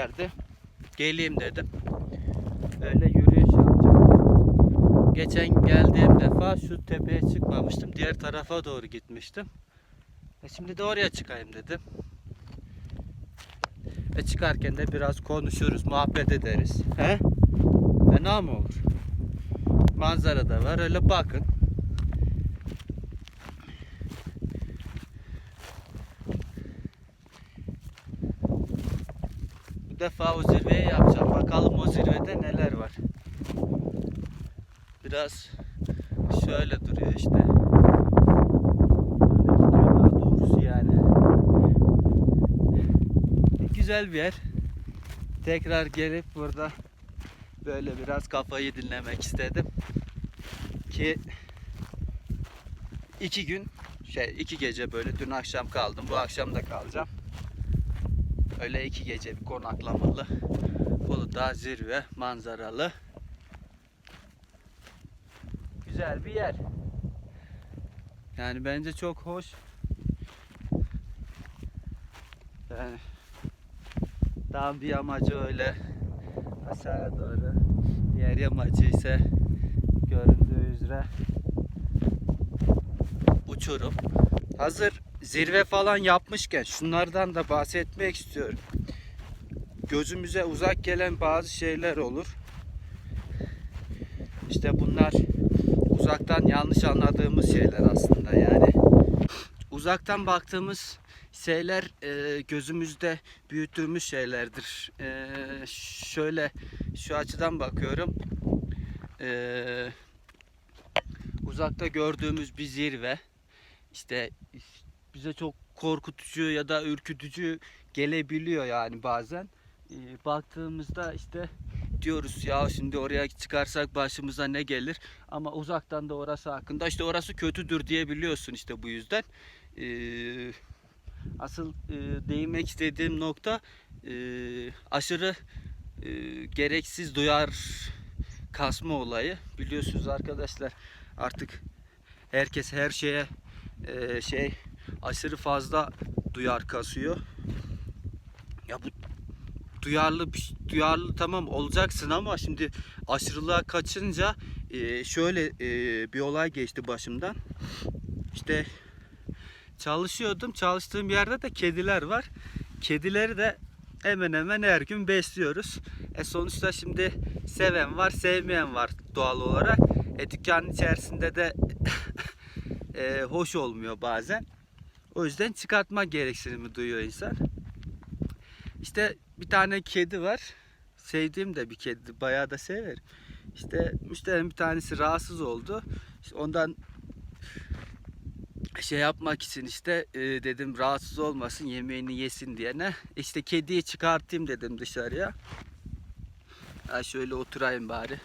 yerde geleyim dedim. Öyle yürüyüş yapacağım. Geçen geldiğim defa şu tepeye çıkmamıştım. Diğer tarafa doğru gitmiştim. E şimdi de oraya çıkayım dedim. E çıkarken de biraz konuşuruz, muhabbet ederiz. He? Fena mı olur? Manzara da var. Öyle bakın. Defa o zirveyi yapacağım. Bakalım o zirvede neler var. Biraz şöyle duruyor işte. Daha doğrusu yani. Güzel bir yer. Tekrar gelip burada böyle biraz kafayı dinlemek istedim. Ki iki gün şey iki gece böyle dün akşam kaldım. Bu akşam da kalacağım. Öyle iki gece bir konaklamalı. Uludağ zirve manzaralı. Güzel bir yer. Yani bence çok hoş. Yani tam bir yamacı öyle aşağıya doğru. Diğer yamacı ise göründüğü üzere uçurum. Hazır zirve falan yapmışken şunlardan da bahsetmek istiyorum. Gözümüze uzak gelen bazı şeyler olur. İşte bunlar uzaktan yanlış anladığımız şeyler aslında yani. Uzaktan baktığımız şeyler e, gözümüzde büyüttüğümüz şeylerdir. E, şöyle şu açıdan bakıyorum. E, uzakta gördüğümüz bir zirve işte bize çok korkutucu ya da ürkütücü gelebiliyor yani bazen. E, baktığımızda işte diyoruz ya şimdi oraya çıkarsak başımıza ne gelir ama uzaktan da orası hakkında işte orası kötüdür diyebiliyorsun işte bu yüzden. Ee, asıl e, değinmek istediğim nokta e, aşırı e, gereksiz duyar kasma olayı. Biliyorsunuz arkadaşlar artık herkes her şeye e, şey aşırı fazla duyar kasıyor. Ya bu duyarlı bir- duyarlı tamam olacaksın ama şimdi aşırılığa kaçınca e, şöyle e, bir olay geçti başımdan. İşte çalışıyordum. Çalıştığım yerde de kediler var. Kedileri de hemen hemen her gün besliyoruz. E sonuçta şimdi seven var, sevmeyen var doğal olarak. E dükkanın içerisinde de e, hoş olmuyor bazen. O yüzden çıkartma gereksinimi duyuyor insan. İşte bir tane kedi var. Sevdiğim de bir kedi. Bayağı da severim. İşte müşterinin bir tanesi rahatsız oldu. İşte ondan şey yapmak için işte e, dedim rahatsız olmasın yemeğini yesin diyene. İşte kediyi çıkartayım dedim dışarıya. Ha şöyle oturayım bari.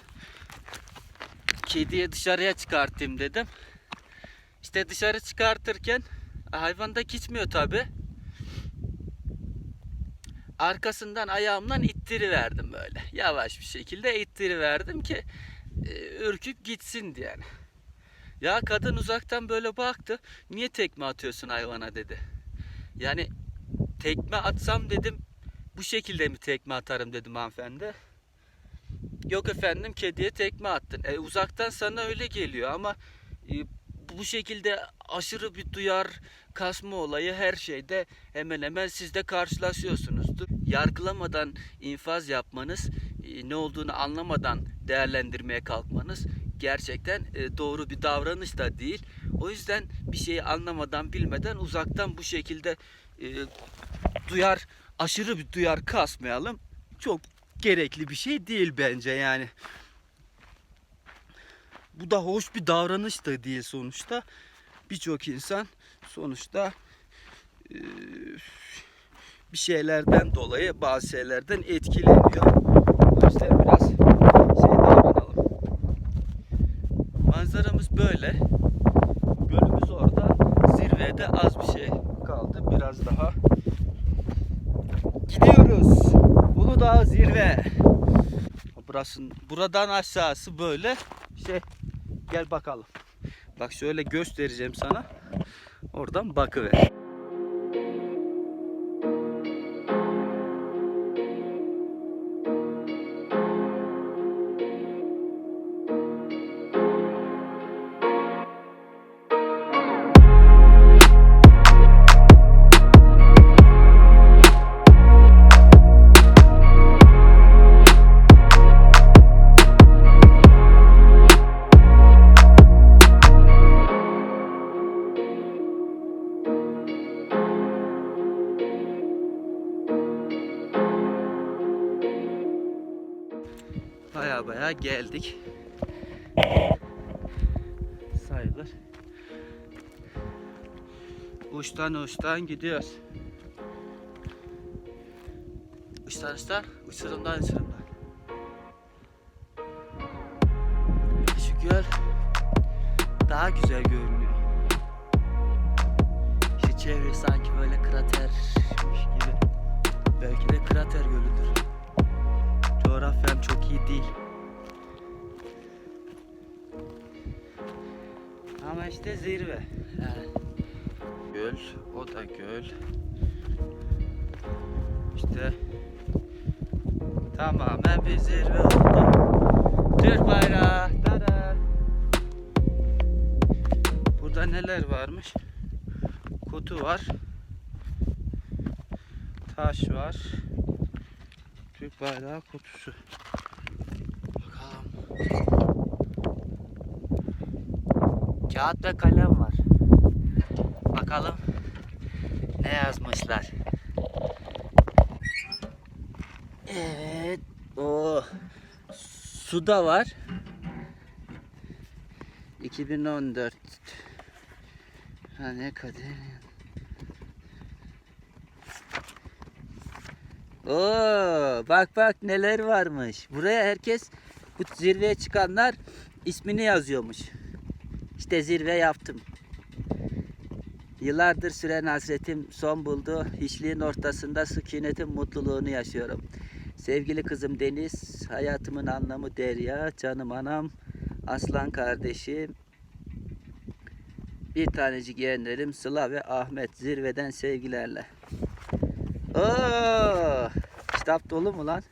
Kediyi dışarıya çıkartayım dedim. İşte dışarı çıkartırken hayvan da gitmiyor tabi. Arkasından ayağımdan ittiriverdim böyle. Yavaş bir şekilde ittiriverdim ki e, ürküp gitsin diye. Ya kadın uzaktan böyle baktı. Niye tekme atıyorsun hayvana dedi. Yani tekme atsam dedim bu şekilde mi tekme atarım dedim hanımefendi. Yok efendim kediye tekme attın. E, uzaktan sana öyle geliyor ama e, bu şekilde aşırı bir duyar kasma olayı her şeyde hemen hemen siz de karşılaşıyorsunuzdur. Yargılamadan infaz yapmanız, e, ne olduğunu anlamadan değerlendirmeye kalkmanız gerçekten e, doğru bir davranış da değil. O yüzden bir şeyi anlamadan bilmeden uzaktan bu şekilde e, duyar aşırı bir duyar kasmayalım. Çok gerekli bir şey değil bence yani. Bu da hoş bir davranış da değil sonuçta. Birçok insan sonuçta e, bir şeylerden dolayı bazı şeylerden etkileniyor. O yüzden biraz şey davranalım. Manzaramız böyle. Gölümüz orada. Zirvede az bir şey kaldı. Biraz daha gidiyoruz. Uludağ zirve. Burası, buradan aşağısı böyle şey gel bakalım. Bak şöyle göstereceğim sana. Oradan bakıver. Geldik. Sayılır. Uçtan uçtan gidiyoruz. Uçtan uçtan, uçurumdan uçurumdan. İşte tamamen bir zirve oldu. Türk bayrağı. Tada. Burada neler varmış? Kutu var. Taş var. Türk bayrağı kutusu. Bakalım. Kağıt ve kalem var. Bakalım ne yazmışlar. Evet. O su da var. 2014. Ha ne kadar. Oo, bak bak neler varmış. Buraya herkes bu zirveye çıkanlar ismini yazıyormuş. İşte zirve yaptım. Yıllardır süren hasretim son buldu. Hiçliğin ortasında sükunetin mutluluğunu yaşıyorum. Sevgili kızım Deniz, hayatımın anlamı Derya, canım anam, aslan kardeşim, bir tanecik yeğenlerim Sıla ve Ahmet zirveden sevgilerle. Oo, kitap dolu mu lan?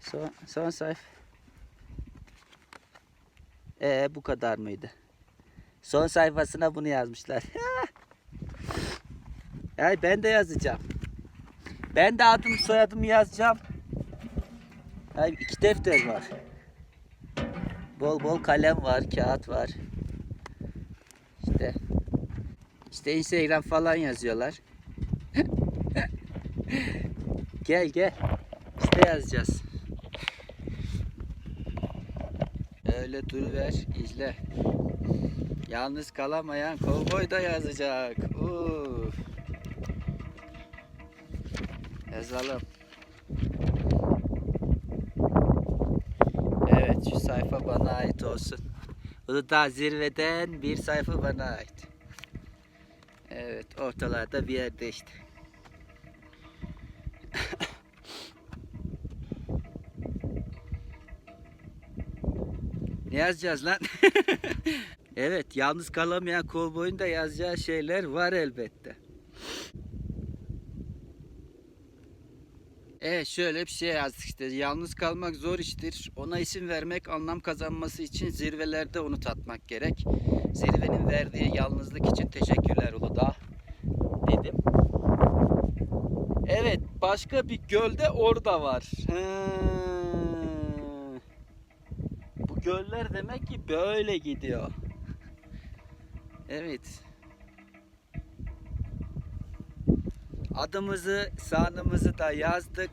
Son, son sayfa. Ee, bu kadar mıydı? Son sayfasına bunu yazmışlar. Ay ben de yazacağım. Ben de adım soyadımı yazacağım. Ay iki defter var. Bol bol kalem var, kağıt var. İşte işte Instagram falan yazıyorlar. gel gel. İşte yazacağız. Öyle duruver, izle. Yalnız kalamayan kovboy da yazacak. Uf. Yazalım. Evet şu sayfa bana ait olsun. Uludağ zirveden bir sayfa bana ait. Evet ortalarda bir yerde işte. ne yazacağız lan? evet yalnız kalamayan kovboyun da yazacağı şeyler var elbette. Evet şöyle bir şey yazdık işte. Yalnız kalmak zor iştir. Ona isim vermek anlam kazanması için zirvelerde onu tatmak gerek. Zirvenin verdiği yalnızlık için teşekkürler Uludağ dedim. Evet başka bir gölde orada var. Hı. Bu göller demek ki böyle gidiyor. Evet. Adımızı, sanımızı da yazdık.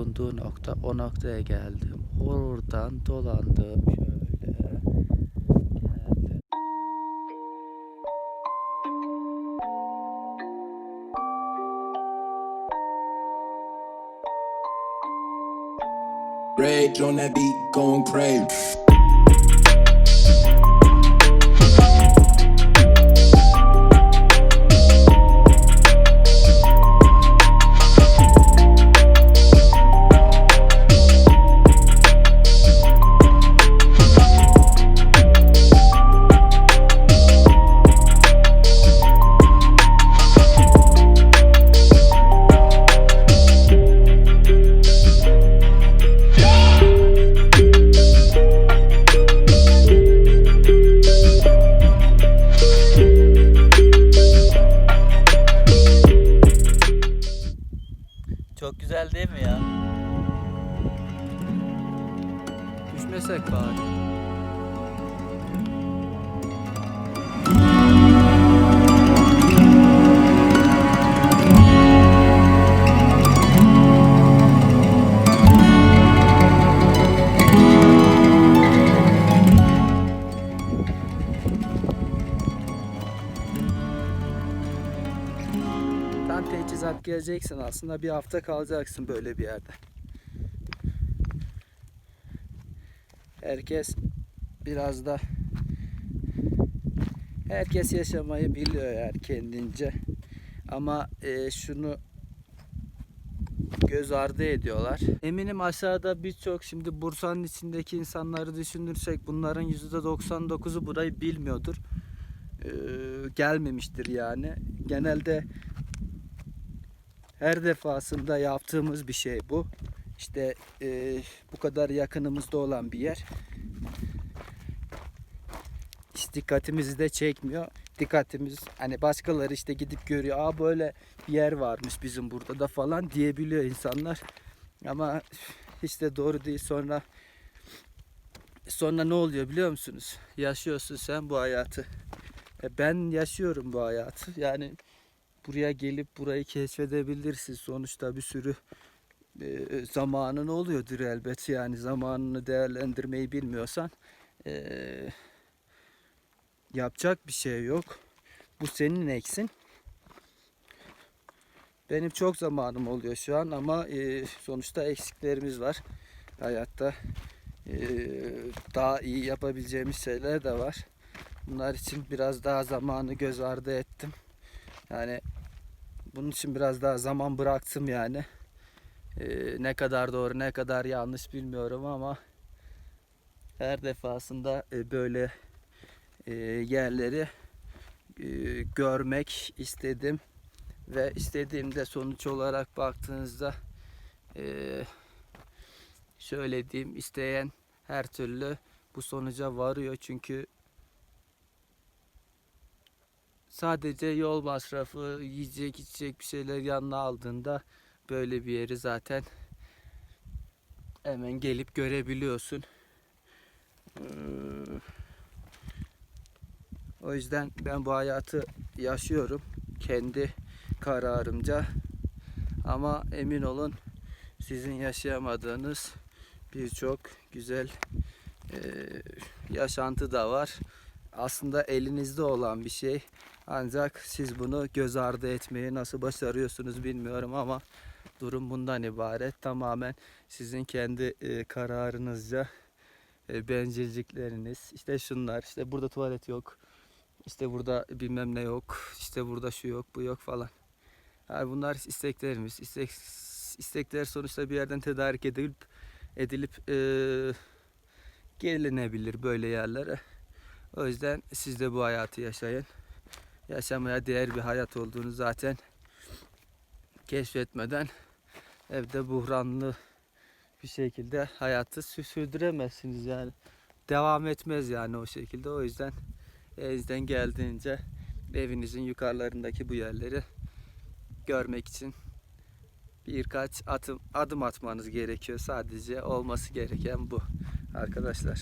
Olduğu nokta o noktaya geldim. Oradan dolandım şöyle. Geldim. Rage on that beat, going crazy. Geleceksin aslında bir hafta kalacaksın böyle bir yerde. Herkes biraz da herkes yaşamayı biliyor yani kendince. Ama e, şunu göz ardı ediyorlar. Eminim aşağıda birçok şimdi Bursa'nın içindeki insanları düşünürsek bunların %99'u burayı bilmiyordur. Ee, gelmemiştir yani. Genelde her defasında yaptığımız bir şey bu. İşte e, bu kadar yakınımızda olan bir yer. Hiç dikkatimizi de çekmiyor. Dikkatimiz hani başkaları işte gidip görüyor. Aa böyle bir yer varmış bizim burada da falan diyebiliyor insanlar. Ama hiç de doğru değil. Sonra sonra ne oluyor biliyor musunuz? Yaşıyorsun sen bu hayatı. E, Ben yaşıyorum bu hayatı. Yani buraya gelip burayı keşfedebilirsin. Sonuçta bir sürü e, zamanın oluyordur elbet. Yani zamanını değerlendirmeyi bilmiyorsan e, yapacak bir şey yok. Bu senin eksin. Benim çok zamanım oluyor şu an ama e, sonuçta eksiklerimiz var hayatta. E, daha iyi yapabileceğimiz şeyler de var. Bunlar için biraz daha zamanı göz ardı ettim. Yani bunun için biraz daha zaman bıraktım yani. Ee, ne kadar doğru ne kadar yanlış bilmiyorum ama her defasında e, böyle e, yerleri e, görmek istedim ve istediğimde sonuç olarak baktığınızda şöyle diyeyim isteyen her türlü bu sonuca varıyor çünkü sadece yol masrafı, yiyecek içecek bir şeyler yanına aldığında böyle bir yeri zaten hemen gelip görebiliyorsun. Ee, O yüzden ben bu hayatı yaşıyorum kendi kararımca. Ama emin olun sizin yaşayamadığınız birçok güzel eee, yaşantı da var. Aslında elinizde olan bir şey. Ancak siz bunu göz ardı etmeyi nasıl başarıyorsunuz bilmiyorum ama durum bundan ibaret. Tamamen sizin kendi e, kararınızca e, bencillikleriniz. İşte şunlar, işte burada tuvalet yok. İşte burada bilmem ne yok. İşte burada şu yok, bu yok falan. Yani bunlar isteklerimiz. İstek, istekler sonuçta bir yerden tedarik edilip edilip e, gelinebilir böyle yerlere. O yüzden siz de bu hayatı yaşayın. Yaşamaya değer bir hayat olduğunu zaten keşfetmeden evde buhranlı bir şekilde hayatı sü- sürdüremezsiniz yani. Devam etmez yani o şekilde. O yüzden elinizden geldiğince evinizin yukarılarındaki bu yerleri görmek için birkaç atım, adım atmanız gerekiyor. Sadece olması gereken bu arkadaşlar.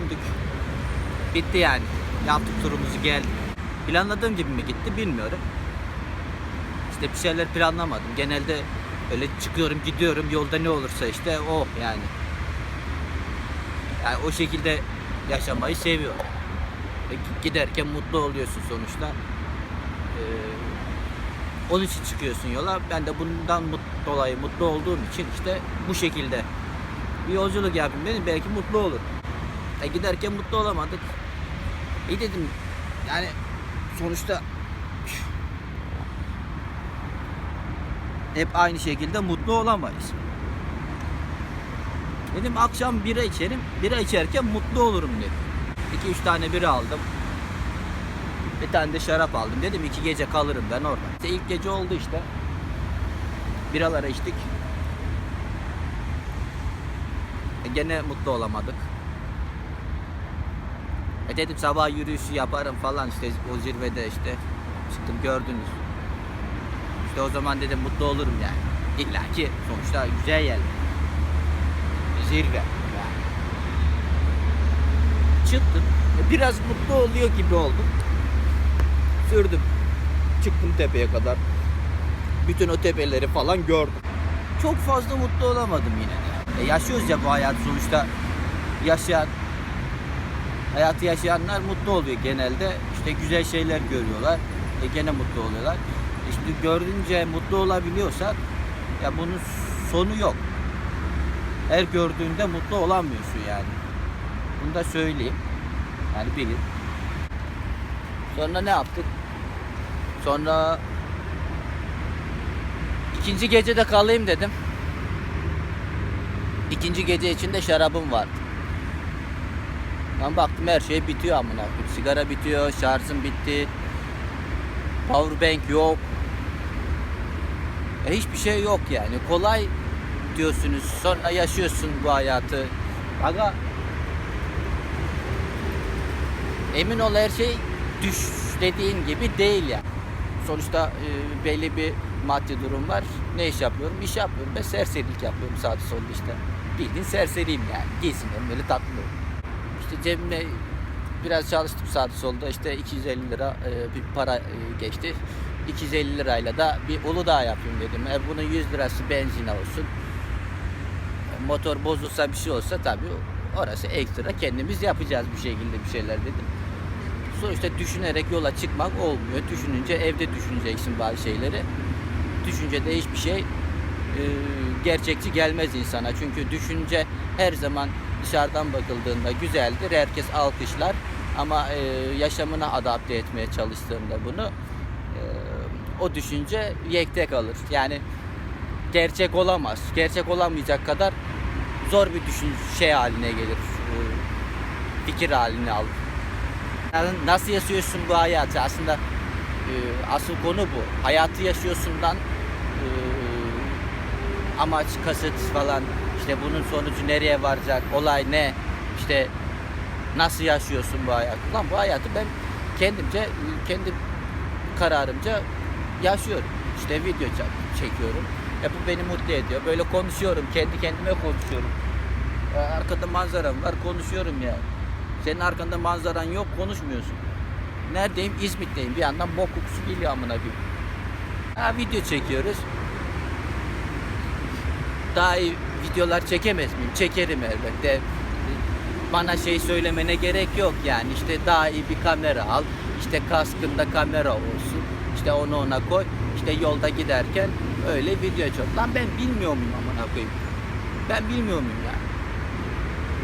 Döndük. Bitti yani. Yaptık turumuzu geldik. Planladığım gibi mi gitti bilmiyorum. İşte bir şeyler planlamadım. Genelde öyle çıkıyorum gidiyorum yolda ne olursa işte o yani. Yani o şekilde yaşamayı seviyorum. E, gi- Giderken mutlu oluyorsun sonuçta. Ee, onun için çıkıyorsun yola. Ben de bundan mut- dolayı mutlu olduğum için işte bu şekilde bir yolculuk yapayım dedim. Belki mutlu olur. E giderken mutlu olamadık. İyi dedim. Yani sonuçta hep aynı şekilde mutlu olamayız. Dedim akşam bira içerim. Bira içerken mutlu olurum dedim. 2-3 tane bira aldım. Bir tane de şarap aldım. Dedim iki gece kalırım ben orada. İşte ilk gece oldu işte. Biralara içtik. E gene mutlu olamadık. E dedim sabah yürüyüşü yaparım falan işte o zirvede işte çıktım gördünüz. İşte o zaman dedim mutlu olurum yani. İlla ki sonuçta güzel yer. Zirve. Çıktım. E, Biraz mutlu oluyor gibi oldum. Sürdüm. Çıktım tepeye kadar. Bütün o tepeleri falan gördüm. Çok fazla mutlu olamadım yine. E, yaşıyoruz ya bu hayat sonuçta. Yaşayan, hayatı yaşayanlar mutlu oluyor genelde. İşte güzel şeyler görüyorlar. E, gene mutlu oluyorlar. İşte gördüğünce mutlu olabiliyorsak ya bunun sonu yok. Her gördüğünde mutlu olamıyorsun yani. Bunu da söyleyeyim. Yani bilin. Sonra ne yaptık? Sonra ikinci gecede kalayım dedim. İkinci gece içinde şarabım vardı. Ben baktım her şey bitiyor amına koyayım. Sigara bitiyor, şarjım bitti. Powerbank yok. E hiçbir şey yok yani. Kolay diyorsunuz. Sonra yaşıyorsun bu hayatı. Aga emin ol her şey düş dediğin gibi değil ya. Sonuçta e, belli bir maddi durum var. Ne iş yapıyorum? İş yapıyorum. Ben serserilik yapıyorum sağda solda işte. Bildiğin serseriyim yani. Geziyorum böyle tatlı. İşte cebime biraz çalıştım sağda solda. İşte 250 lira e, bir para e, geçti. 250 lirayla da bir Uludağ yapayım dedim. E, bunun 100 lirası benzine olsun. Motor bozulsa bir şey olsa tabii orası ekstra kendimiz yapacağız bir şekilde bir şeyler dedim. Sonuçta düşünerek yola çıkmak olmuyor. Düşününce evde düşüneceksin bazı şeyleri. Düşünce de hiçbir şey e, gerçekçi gelmez insana. Çünkü düşünce her zaman dışarıdan bakıldığında güzeldir. Herkes alkışlar. Ama e, yaşamına adapte etmeye çalıştığında bunu e, o düşünce yekte kalır. Yani gerçek olamaz. Gerçek olamayacak kadar zor bir düşün şey haline gelir. e, fikir haline alır. Yani nasıl yaşıyorsun bu hayatı? Aslında e, asıl konu bu. Hayatı yaşıyorsundan e, amaç, kasıt falan işte bunun sonucu nereye varacak, olay ne, işte nasıl yaşıyorsun bu hayatı? Lan bu hayatı ben kendimce, kendi kararımca yaşıyorum. İşte video çek- çekiyorum. E bu beni mutlu ediyor. Böyle konuşuyorum, kendi kendime konuşuyorum. E, arkada manzaram var, konuşuyorum yani. Senin arkanda manzaran yok, konuşmuyorsun. Neredeyim? İzmit'teyim. Bir yandan bok kokusu geliyor amına koyayım. Ha video çekiyoruz. Daha iyi videolar çekemez miyim? Çekerim elbette. Bana şey söylemene gerek yok yani. İşte daha iyi bir kamera al. İşte kaskında kamera olsun. İşte onu ona koy. İşte yolda giderken öyle video çek. Lan ben bilmiyor muyum amına koyayım? Ben bilmiyor muyum yani?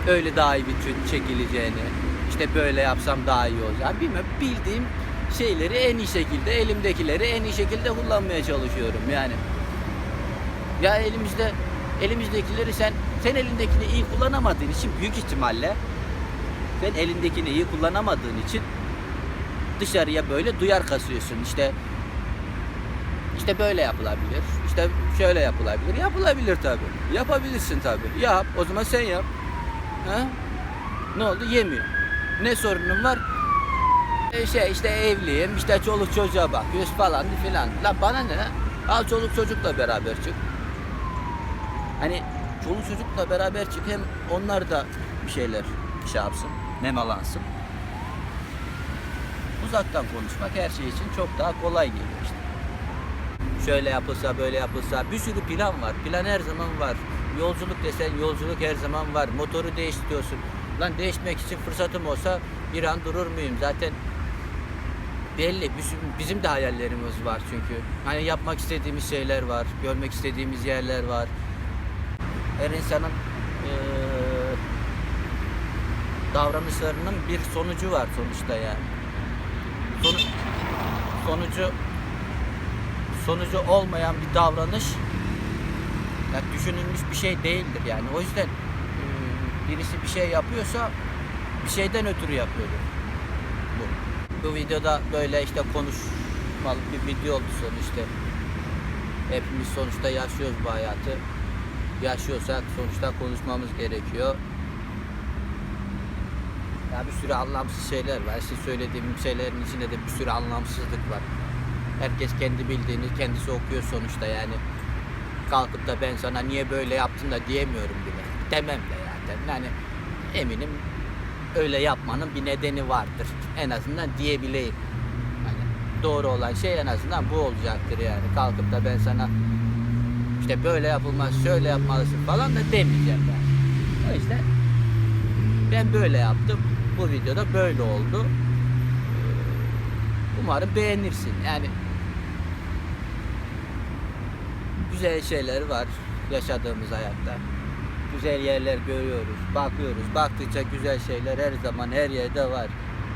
öyle daha iyi bir çekileceğini, işte böyle yapsam daha iyi olacak. Bilmem bildiğim şeyleri en iyi şekilde, elimdekileri en iyi şekilde kullanmaya çalışıyorum yani. Ya elimizde elimizdekileri sen sen elindekini iyi kullanamadığın için büyük ihtimalle sen elindekini iyi kullanamadığın için dışarıya böyle duyar kasıyorsun. İşte işte böyle yapılabilir. İşte şöyle yapılabilir. Yapılabilir tabii. Yapabilirsin tabii. Yap. O zaman sen yap. Ha? Ne oldu? Yemiyor. Ne sorunun var? E şey işte evliyim, işte çoluk çocuğa bakıyoruz falan filan. La bana ne? Al çoluk çocukla beraber çık. Hani çoluk çocukla beraber çık hem onlar da bir şeyler şey yapsın, nemalansın. Uzaktan konuşmak her şey için çok daha kolay geliyor işte. Şöyle yapılsa, böyle yapılsa bir sürü plan var. Plan her zaman var. Yolculuk desen yolculuk her zaman var. Motoru değiştiriyorsun. Lan değişmek için fırsatım olsa bir an durur muyum? Zaten belli. Bizim, bizim de hayallerimiz var çünkü. Hani yapmak istediğimiz şeyler var. Görmek istediğimiz yerler var. Her insanın eee, davranışlarının bir sonucu var sonuçta yani. Sonu- sonucu sonucu olmayan bir davranış yani düşünülmüş bir şey değildir yani. O yüzden eee, birisi bir şey yapıyorsa bir şeyden ötürü yapıyordur. Bu. Bu videoda böyle işte konuşmalı bir video oldu sonuçta. Hepimiz sonuçta yaşıyoruz bu hayatı. Yaşıyorsak sonuçta konuşmamız gerekiyor. Ya bir sürü anlamsız şeyler var. Size söylediğim şeylerin içinde de bir sürü anlamsızlık var. Herkes kendi bildiğini kendisi okuyor sonuçta yani. Kalkıp da ben sana niye böyle yaptın da diyemiyorum bile. Demem de zaten. Yani eminim öyle yapmanın bir nedeni vardır. En azından diyebileyim. Hani doğru olan şey en azından bu olacaktır yani. Kalkıp da ben sana işte böyle yapılmaz, şöyle yapmalısın falan da demeyeceğim ben. O yüzden ben böyle yaptım. Bu videoda böyle oldu. Ee, Umarım beğenirsin. Yani güzel şeyler var yaşadığımız hayatta. Güzel yerler görüyoruz, bakıyoruz. Baktıkça güzel şeyler her zaman her yerde var.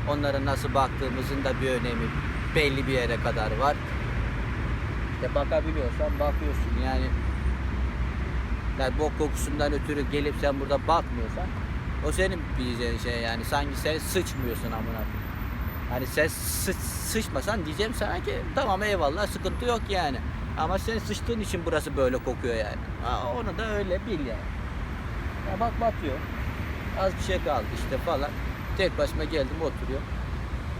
Onlara nasıl baktığımızın da bir önemi belli bir yere kadar var. İşte bakabiliyorsan bakıyorsun yani. Yani bok kokusundan ötürü gelip sen burada bakmıyorsan o senin bileceğin şey yani sanki sen sıçmıyorsun amına. Hani sen sı- sıçmasan diyeceğim sana ki tamam eyvallah sıkıntı yok yani. Ama sen sıçtığın için burası böyle kokuyor yani. Ha, onu da öyle bil yani. Ya bak batıyor. Az bir şey kaldı işte falan. Tek başıma geldim oturuyor.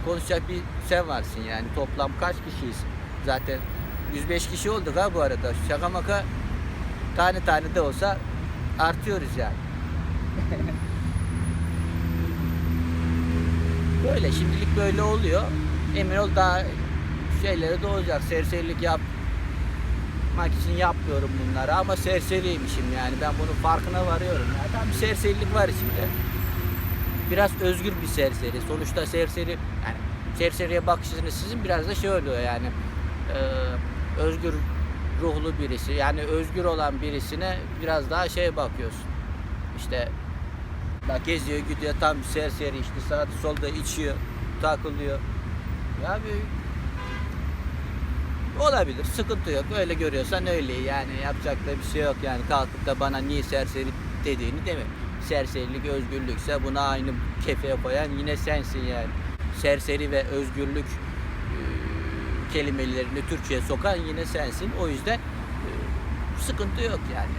Konuşacak bir sen varsın yani. Toplam kaç kişiyiz? Zaten 105 kişi olduk ha bu arada. Şaka maka tane tane de olsa artıyoruz yani. Böyle şimdilik böyle oluyor. Emin ol daha şeyleri de olacak. Serserilik yapmak için yapmıyorum bunları ama serseriymişim yani. Ben bunun farkına varıyorum. Ya tam bir serserilik var içimde. Biraz özgür bir serseri. Sonuçta serseri yani serseriye bakışınız sizin biraz da şey oluyor yani. Ee, özgür ruhlu birisi yani özgür olan birisine biraz daha şey bakıyorsun. İşte Bak geziyor gidiyor tam serseri işte sağda solda içiyor takılıyor. Ya bir olabilir sıkıntı yok öyle görüyorsan öyle yani yapacak da bir şey yok yani kalkıp da bana niye serseri dediğini deme. Serserilik özgürlükse buna aynı kefeye koyan yine sensin yani. Serseri ve özgürlük kelimelerini Türkçe'ye sokan yine sensin. O yüzden e, sıkıntı yok yani.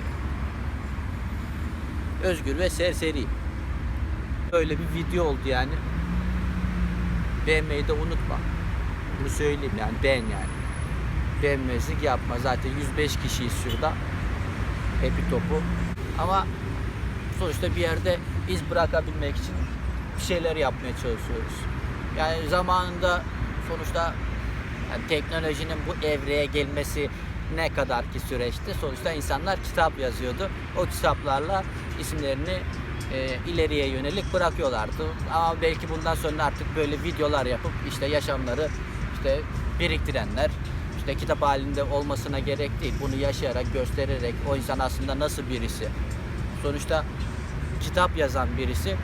Özgür ve serseri. Böyle bir video oldu yani. Beğenmeyi de unutma. Bunu söyleyeyim yani beğen yani. Beğenmezlik yapma. Zaten 105 kişiyiz şurada. Hepi topu. Ama sonuçta bir yerde iz bırakabilmek için bir şeyler yapmaya çalışıyoruz. Yani zamanında sonuçta yani teknolojinin bu evreye gelmesi ne kadar ki süreçti. Sonuçta insanlar kitap yazıyordu. O kitaplarla isimlerini e, ileriye yönelik bırakıyorlardı. Ama belki bundan sonra artık böyle videolar yapıp işte yaşamları işte biriktirenler işte kitap halinde olmasına gerek değil. Bunu yaşayarak, göstererek o insan aslında nasıl birisi. Sonuçta kitap yazan birisi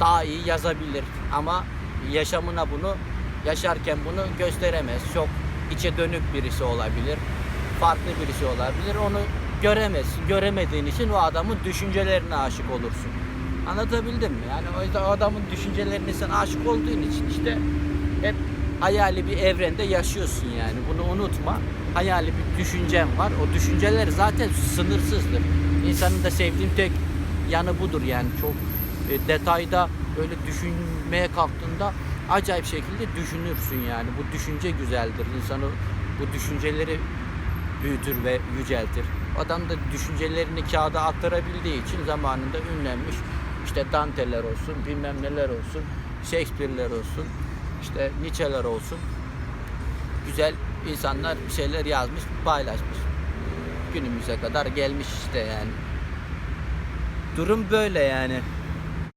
daha iyi yazabilir ama yaşamına bunu yaşarken bunu gösteremez. Çok içe dönük birisi olabilir. Farklı birisi olabilir. Onu göremez. Göremediğin için o adamın düşüncelerine aşık olursun. Anlatabildim mi? Yani o yüzden o adamın düşüncelerine sen aşık olduğun için işte hep hayali bir evrende yaşıyorsun yani. Bunu unutma. Hayali bir düşüncen var. O düşünceler zaten sınırsızdır. İnsanın da sevdiğim tek yanı budur yani. Çok e, detayda böyle düşünmeye kalktığında acayip şekilde düşünürsün yani. Bu düşünce güzeldir. İnsanı bu düşünceleri büyütür ve yüceltir. Adam da düşüncelerini kağıda aktarabildiği için zamanında ünlenmiş işte Dante'ler olsun, bilmem neler olsun, Shakespeare'ler olsun, işte Nietzsche'ler olsun. Güzel insanlar bir şeyler yazmış, paylaşmış. Günümüze kadar gelmiş işte yani. Durum böyle yani.